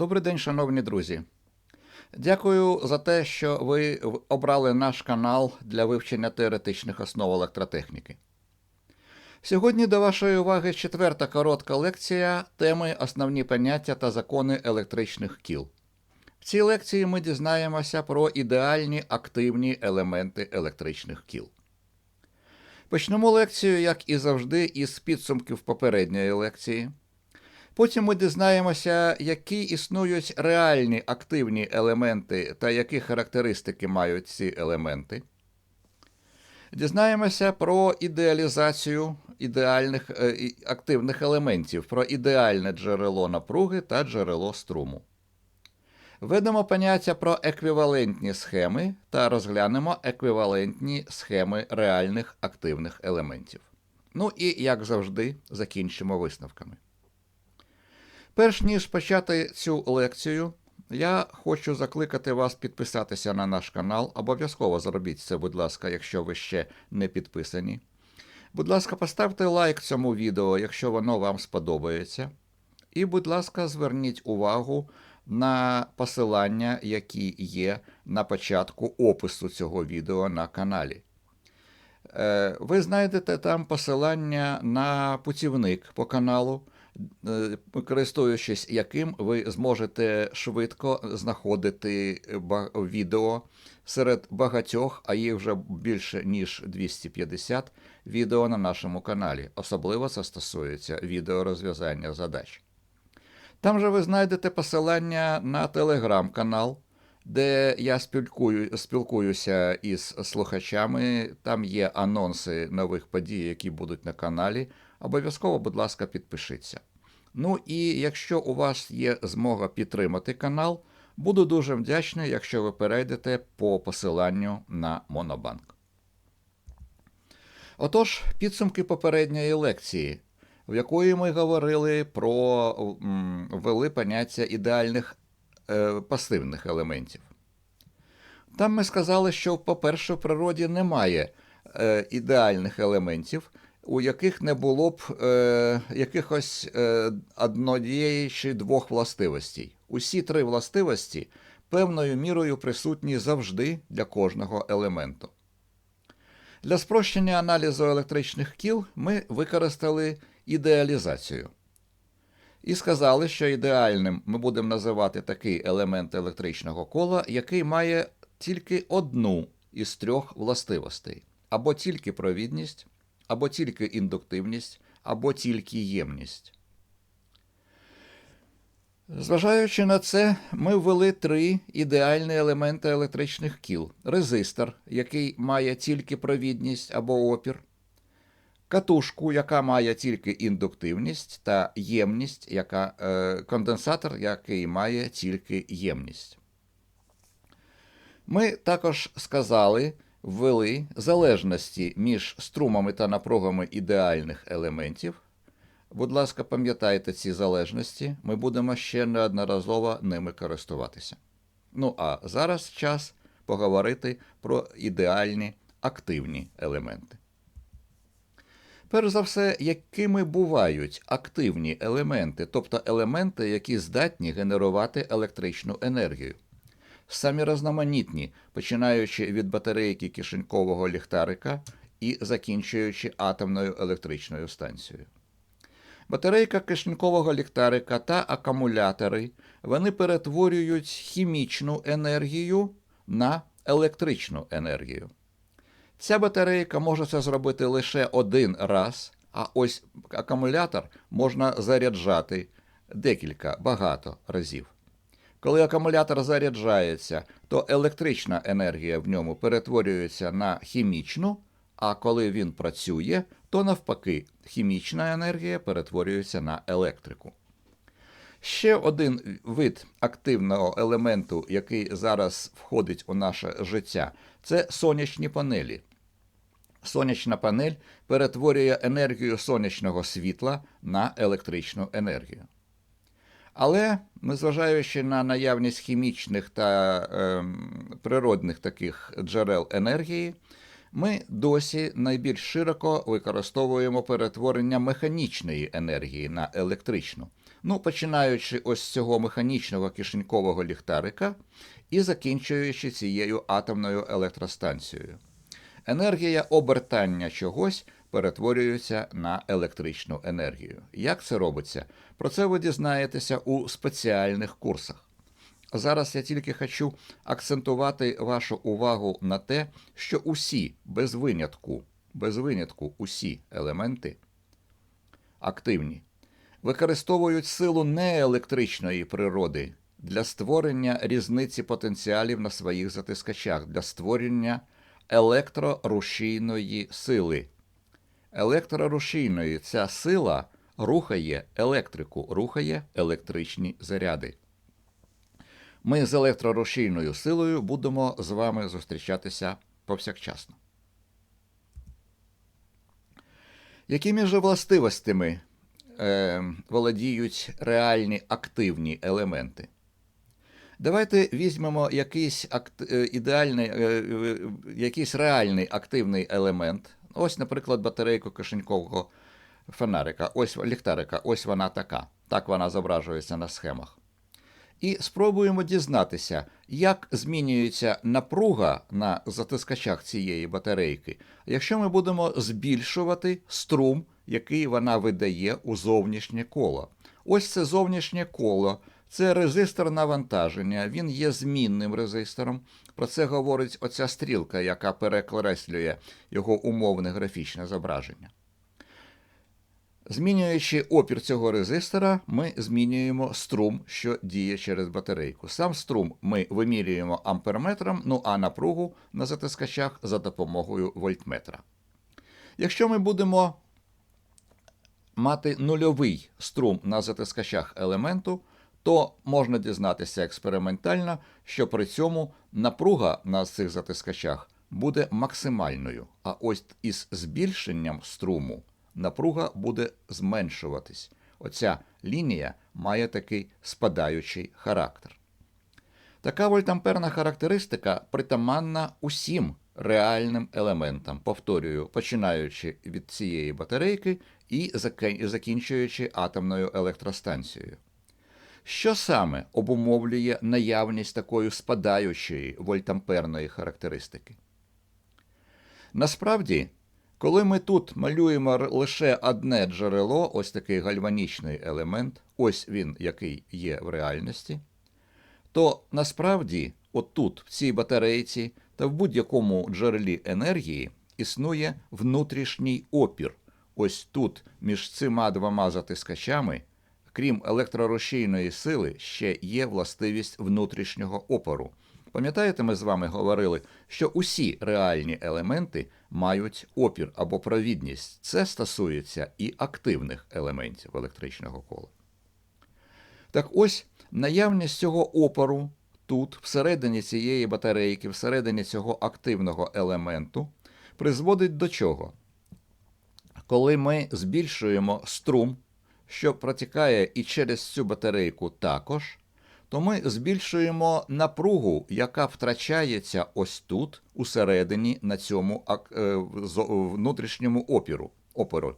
Добрий день, шановні друзі. Дякую за те, що ви обрали наш канал для вивчення теоретичних основ електротехніки. Сьогодні до вашої уваги четверта коротка лекція теми Основні поняття та закони електричних кіл. В цій лекції ми дізнаємося про ідеальні активні елементи електричних кіл. Почнемо лекцію, як і завжди, із підсумків попередньої лекції. Потім ми дізнаємося, які існують реальні активні елементи та які характеристики мають ці елементи. Дізнаємося про ідеалізацію ідеальних е, активних елементів, про ідеальне джерело напруги та джерело струму. Введемо поняття про еквівалентні схеми та розглянемо еквівалентні схеми реальних активних елементів. Ну і, як завжди, закінчимо висновками. Перш ніж почати цю лекцію, я хочу закликати вас підписатися на наш канал. Обов'язково зробіть це, будь ласка, якщо ви ще не підписані. Будь ласка, поставте лайк цьому відео, якщо воно вам сподобається. І, будь ласка, зверніть увагу на посилання, які є на початку опису цього відео на каналі. Е, Ви знайдете там посилання на путівник по каналу, користуючись яким ви зможете швидко знаходити відео серед багатьох, а їх вже більше ніж 250 відео на нашому каналі. Особливо це стосується відео розв'язання задач. Там же ви знайдете посилання на телеграм-канал, де я спілкую, спілкуюся із слухачами. Там є анонси нових подій, які будуть на каналі. Обов'язково, будь ласка, підпишіться. Ну і якщо у вас є змога підтримати канал, буду дуже вдячний, якщо ви перейдете по посиланню на Монобанк. Отож, підсумки попередньої лекції, в якої ми говорили про м, ввели поняття ідеальних е, пасивних елементів. Там ми сказали, що, по-перше, в природі немає е, ідеальних елементів, у яких не було б е, якихось е, однієї чи двох властивостей. Усі три властивості певною мірою присутні завжди для кожного елементу. Для спрощення аналізу електричних кіл ми використали ідеалізацію. І сказали, що ідеальним ми будемо називати такий елемент електричного кола, який має тільки одну із трьох властивостей: або тільки провідність, або тільки індуктивність, або тільки ємність. Зважаючи на це, ми ввели три ідеальні елементи електричних кіл: резистор, який має тільки провідність або опір, катушку, яка має тільки індуктивність, та ємність, яка, е, конденсатор, який має тільки ємність. Ми також сказали, ввели залежності між струмами та напругами ідеальних елементів. Будь ласка, пам'ятайте ці залежності, ми будемо ще неодноразово ними користуватися. Ну а зараз час поговорити про ідеальні активні елементи. Перш за все, якими бувають активні елементи, тобто елементи, які здатні генерувати електричну енергію. Самі різноманітні, починаючи від батарейки кишенькового ліхтарика і закінчуючи атомною електричною станцією. Батарейка кишенькового ліхтарика та акумулятори вони перетворюють хімічну енергію на електричну енергію. Ця батарейка може це зробити лише один раз, а ось акумулятор можна заряджати декілька багато разів. Коли акумулятор заряджається, то електрична енергія в ньому перетворюється на хімічну, а коли він працює, то навпаки, хімічна енергія перетворюється на електрику. Ще один вид активного елементу, який зараз входить у наше життя, це сонячні панелі. Сонячна панель перетворює енергію сонячного світла на електричну енергію. Але, незважаючи на наявність хімічних та ем, природних таких джерел енергії, ми досі найбільш широко використовуємо перетворення механічної енергії на електричну. Ну, починаючи ось з цього механічного кишенькового ліхтарика і закінчуючи цією атомною електростанцією. Енергія обертання чогось перетворюється на електричну енергію. Як це робиться? Про це ви дізнаєтеся у спеціальних курсах. Зараз я тільки хочу акцентувати вашу увагу на те, що усі, без винятку, без винятку, усі елементи активні, використовують силу неелектричної природи для створення різниці потенціалів на своїх затискачах, для створення електрорушійної сили. Електрорушійної ця сила рухає електрику, рухає електричні заряди. Ми з електрорушійною силою будемо з вами зустрічатися повсякчасно. Якими же властивостями е, володіють реальні активні елементи? Давайте візьмемо якийсь акт, е, ідеальний, е, е, якийсь реальний активний елемент. Ось, наприклад, батарейку кишенькового фонарика, ось ліхтарика, ось вона така. Так вона зображується на схемах. І спробуємо дізнатися, як змінюється напруга на затискачах цієї батарейки, якщо ми будемо збільшувати струм, який вона видає у зовнішнє коло. Ось це зовнішнє коло, це резистор навантаження, він є змінним резистором. Про це говорить оця стрілка, яка перекреслює його умовне графічне зображення. Змінюючи опір цього резистора, ми змінюємо струм, що діє через батарейку. Сам струм ми вимірюємо амперметром, ну а напругу на затискачах за допомогою вольтметра. Якщо ми будемо мати нульовий струм на затискачах елементу, то можна дізнатися експериментально, що при цьому напруга на цих затискачах буде максимальною. А ось із збільшенням струму напруга буде зменшуватись. Оця лінія має такий спадаючий характер. Така вольтамперна характеристика притаманна усім реальним елементам, повторюю, починаючи від цієї батарейки і закінчуючи атомною електростанцією. Що саме обумовлює наявність такої спадаючої вольтамперної характеристики? Насправді, коли ми тут малюємо лише одне джерело, ось такий гальванічний елемент, ось він, який є в реальності, то насправді, отут, в цій батарейці та в будь-якому джерелі енергії існує внутрішній опір. Ось тут, між цими двома затискачами, крім електрорушійної сили, ще є властивість внутрішнього опору. Пам'ятаєте, ми з вами говорили, що усі реальні елементи мають опір або провідність. Це стосується і активних елементів електричного кола. Так ось наявність цього опору тут, всередині цієї батарейки, всередині цього активного елементу, призводить до чого? Коли ми збільшуємо струм, що протікає і через цю батарейку також, то ми збільшуємо напругу, яка втрачається ось тут, усередині на цьому е, внутрішньому опіру. опору.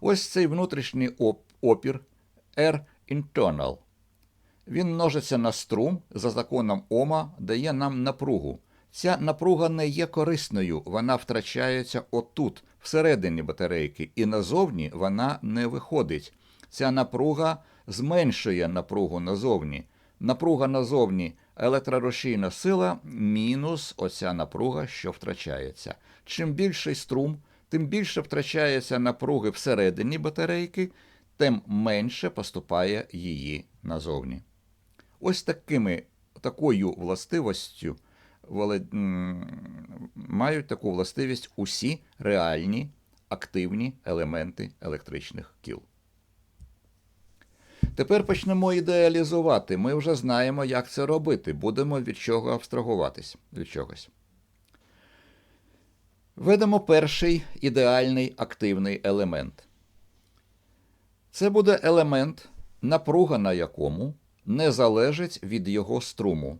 Ось цей внутрішній опір R internal. Він множиться на струм за законом Ома, дає нам напругу. Ця напруга не є корисною, вона втрачається отут, всередині батарейки, і назовні вона не виходить. Ця напруга зменшує напругу назовні. Напруга назовні електрорушійна сила мінус оця напруга, що втрачається. Чим більший струм, тим більше втрачається напруги всередині батарейки, тим менше поступає її назовні. Ось такими, такою властивостю мають таку властивість усі реальні активні елементи електричних кіл. Тепер почнемо ідеалізувати. Ми вже знаємо, як це робити. Будемо від чого абстрагуватись від чогось. Ведемо перший ідеальний активний елемент. Це буде елемент, напруга на якому не залежить від його струму.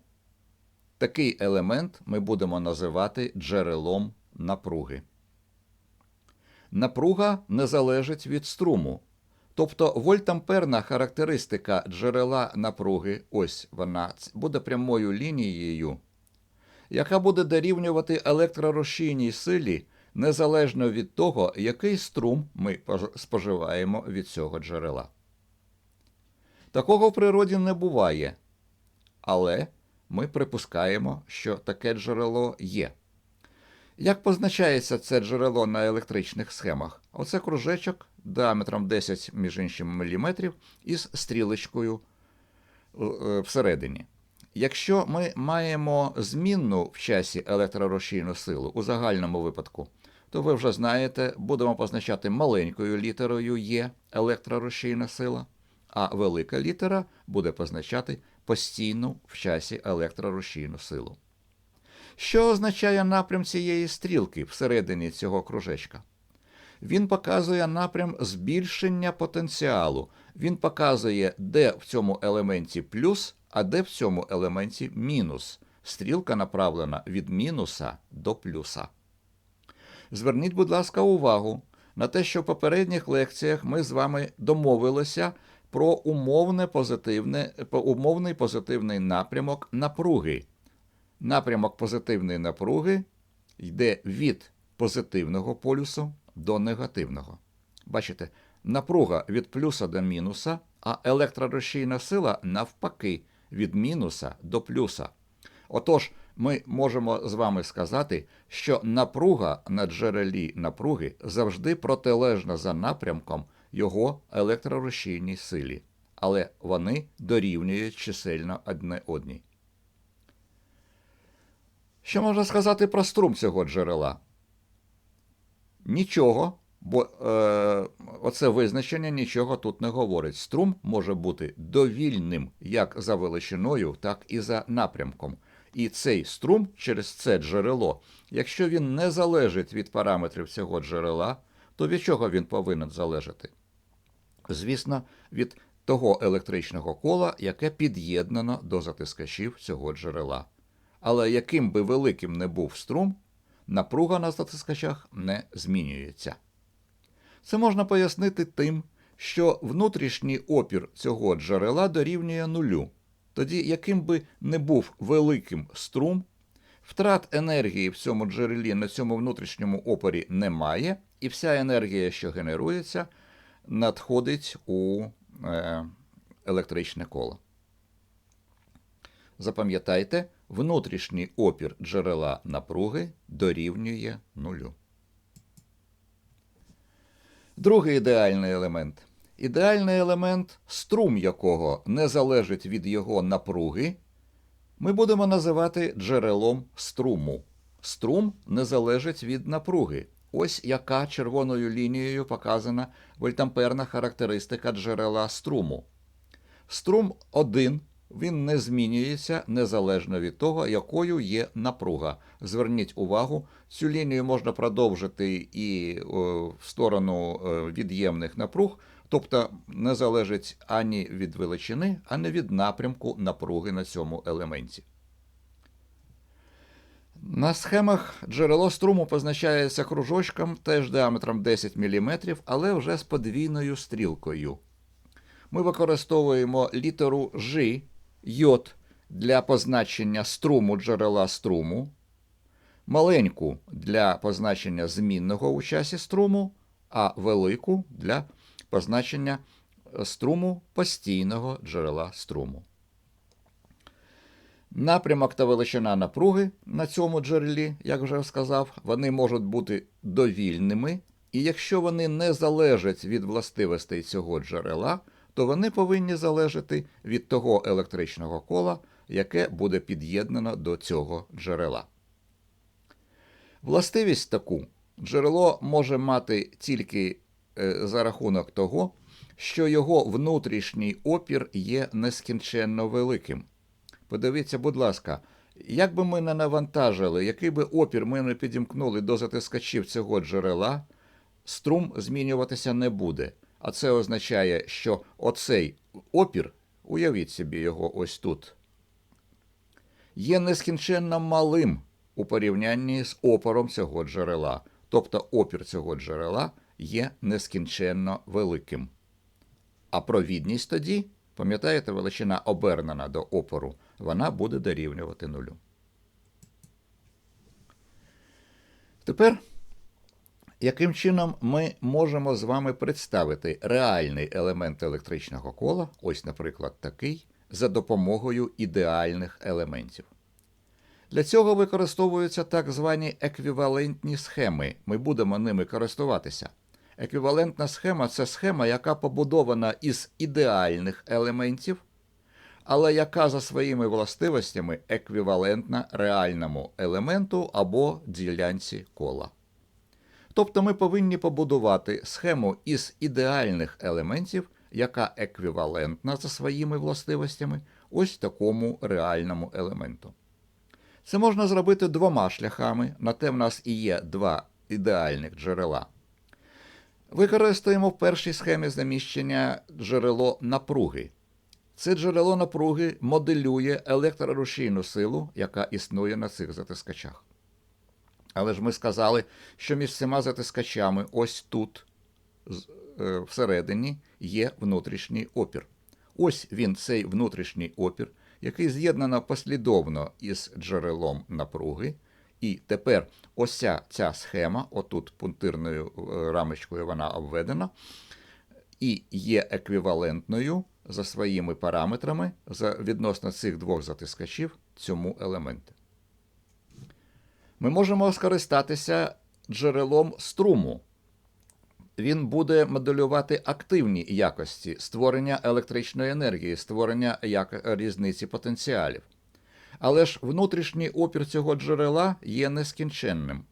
Такий елемент ми будемо називати джерелом напруги. Напруга не залежить від струму. Тобто вольтамперна характеристика джерела напруги, ось вона, буде прямою лінією, яка буде дорівнювати електрорушійній силі незалежно від того, який струм ми споживаємо від цього джерела. Такого в природі не буває, але ми припускаємо, що таке джерело є. Як позначається це джерело на електричних схемах? Оце кружечок діаметром 10 між іншим міліметрів із стрілочкою е, всередині. Якщо ми маємо змінну в часі електророшійну силу у загальному випадку, то ви вже знаєте, будемо позначати маленькою літерою Є електророшійна сила, а велика літера буде позначати постійну в часі електророшійну силу. Що означає напрям цієї стрілки всередині цього кружечка? Він показує напрям збільшення потенціалу. Він показує, де в цьому елементі плюс, а де в цьому елементі мінус. Стрілка направлена від мінуса до плюса. Зверніть, будь ласка, увагу на те, що в попередніх лекціях ми з вами домовилися про умовне позитивне, умовний позитивний напрямок напруги. Напрямок позитивної напруги йде від позитивного полюсу до негативного. Бачите, напруга від плюса до мінуса, а електророшійна сила навпаки від мінуса до плюса. Отож, ми можемо з вами сказати, що напруга на джерелі напруги завжди протилежна за напрямком його електророшійній силі, але вони дорівнюють чисельно одне одній. Що можна сказати про струм цього джерела? Нічого, бо е, оце визначення нічого тут не говорить. Струм може бути довільним як за величиною, так і за напрямком. І цей струм через це джерело, якщо він не залежить від параметрів цього джерела, то від чого він повинен залежати? Звісно, від того електричного кола, яке під'єднано до затискачів цього джерела. Але яким би великим не був струм, напруга на затискачах не змінюється. Це можна пояснити тим, що внутрішній опір цього джерела дорівнює нулю. Тоді, яким би не був великим струм, втрат енергії в цьому джерелі на цьому внутрішньому опорі немає, і вся енергія, що генерується, надходить у е, електричне коло. Запам'ятайте, внутрішній опір джерела напруги дорівнює нулю. Другий ідеальний елемент. Ідеальний елемент, струм якого не залежить від його напруги, ми будемо називати джерелом струму. Струм не залежить від напруги. Ось яка червоною лінією показана вольтамперна характеристика джерела струму. Струм 1, він не змінюється незалежно від того, якою є напруга. Зверніть увагу, цю лінію можна продовжити і о, в сторону е, від'ємних напруг, тобто не залежить ані від величини, ані від напрямку напруги на цьому елементі. На схемах джерело струму позначається кружочком теж діаметром 10 мм, але вже з подвійною стрілкою. Ми використовуємо літеру Ж, йод для позначення струму джерела струму, маленьку для позначення змінного у часі струму, а велику для позначення струму постійного джерела струму. Напрямок та величина напруги на цьому джерелі, як вже сказав, вони можуть бути довільними, і якщо вони не залежать від властивостей цього джерела, то вони повинні залежати від того електричного кола, яке буде під'єднано до цього джерела. Властивість таку джерело може мати тільки е, за рахунок того, що його внутрішній опір є нескінченно великим. Подивіться, будь ласка, як би ми не навантажили, який би опір ми не підімкнули до затискачів цього джерела, струм змінюватися не буде. А це означає, що оцей опір, уявіть собі його ось тут, є нескінченно малим у порівнянні з опором цього джерела. Тобто опір цього джерела є нескінченно великим. А провідність тоді, пам'ятаєте, величина обернена до опору, вона буде дорівнювати нулю. Тепер, яким чином ми можемо з вами представити реальний елемент електричного кола, ось, наприклад, такий, за допомогою ідеальних елементів? Для цього використовуються так звані еквівалентні схеми. Ми будемо ними користуватися. Еквівалентна схема це схема, яка побудована із ідеальних елементів, але яка за своїми властивостями еквівалентна реальному елементу або ділянці кола. Тобто ми повинні побудувати схему із ідеальних елементів, яка еквівалентна за своїми властивостями ось такому реальному елементу. Це можна зробити двома шляхами, на те в нас і є два ідеальних джерела. Використаємо в першій схемі заміщення джерело напруги. Це джерело напруги моделює електрорушійну силу, яка існує на цих затискачах. Але ж ми сказали, що між цими затискачами, ось тут, е, всередині, є внутрішній опір. Ось він, цей внутрішній опір, який з'єднано послідовно із джерелом напруги. І тепер ось ця, ця схема, отут пунктирною е, рамочкою вона обведена, і є еквівалентною за своїми параметрами за відносно цих двох затискачів цьому елементу. Ми можемо скористатися джерелом струму. Він буде моделювати активні якості створення електричної енергії, створення як... різниці потенціалів. Але ж внутрішній опір цього джерела є нескінченним.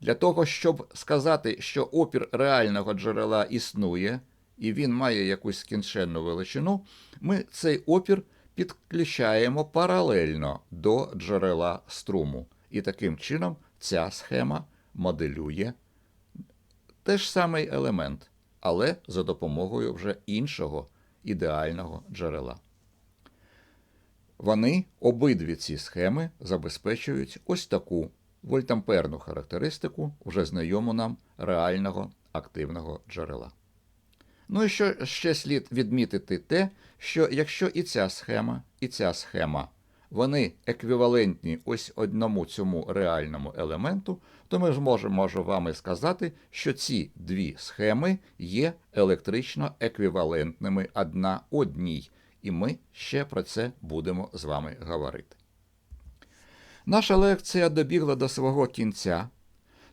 Для того, щоб сказати, що опір реального джерела існує, і він має якусь скінченну величину, ми цей опір підключаємо паралельно до джерела струму. І таким чином ця схема моделює теж самий елемент, але за допомогою вже іншого ідеального джерела. Вони обидві ці схеми забезпечують ось таку вольтамперну характеристику, вже знайому нам реального активного джерела. Ну і що ще слід відмітити те, що якщо і ця схема, і ця схема вони еквівалентні ось одному цьому реальному елементу, то ми ж можемо вами сказати, що ці дві схеми є електрично еквівалентними одна одній, і ми ще про це будемо з вами говорити. Наша лекція добігла до свого кінця.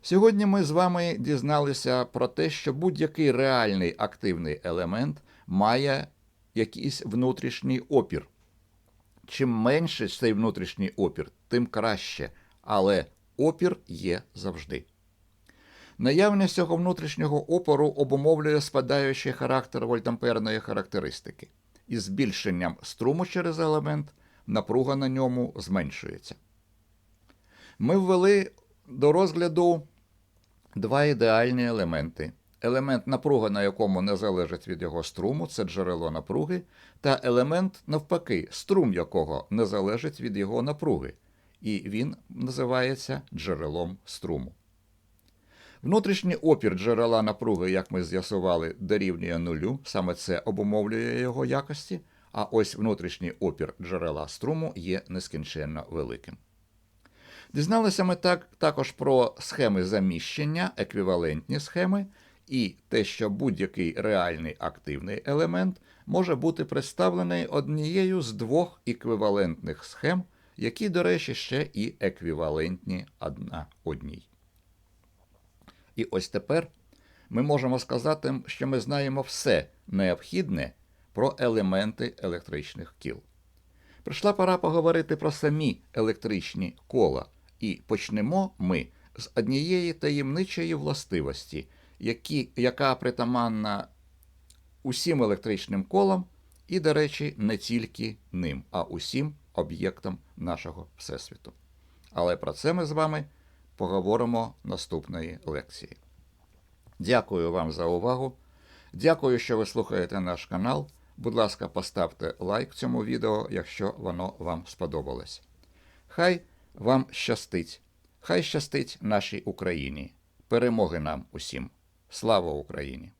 Сьогодні ми з вами дізналися про те, що будь-який реальний активний елемент має якийсь внутрішній опір. Чим менше цей внутрішній опір, тим краще, але опір є завжди. Наявність цього внутрішнього опору обумовлює спадаючий характер вольтамперної характеристики. Із збільшенням струму через елемент напруга на ньому зменшується. Ми ввели до розгляду два ідеальні елементи. Елемент напруга, на якому не залежить від його струму, це джерело напруги, та елемент, навпаки, струм якого не залежить від його напруги, і він називається джерелом струму. Внутрішній опір джерела напруги, як ми з'ясували, дорівнює нулю, саме це обумовлює його якості, а ось внутрішній опір джерела струму є нескінченно великим. Дізналися ми так, також про схеми заміщення, еквівалентні схеми, і те, що будь-який реальний активний елемент може бути представлений однією з двох еквівалентних схем, які, до речі, ще і еквівалентні одна одній. І ось тепер ми можемо сказати, що ми знаємо все необхідне про елементи електричних кіл. Прийшла пора поговорити про самі електричні кола, і почнемо ми з однієї таємничої властивості, які, яка притаманна усім електричним колам, і, до речі, не тільки ним, а усім об'єктам нашого Всесвіту. Але про це ми з вами поговоримо наступної лекції. Дякую вам за увагу. Дякую, що ви слухаєте наш канал. Будь ласка, поставте лайк цьому відео, якщо воно вам сподобалось. Хай вам щастить! Хай щастить нашій Україні! Перемоги нам усім! Слава Україні!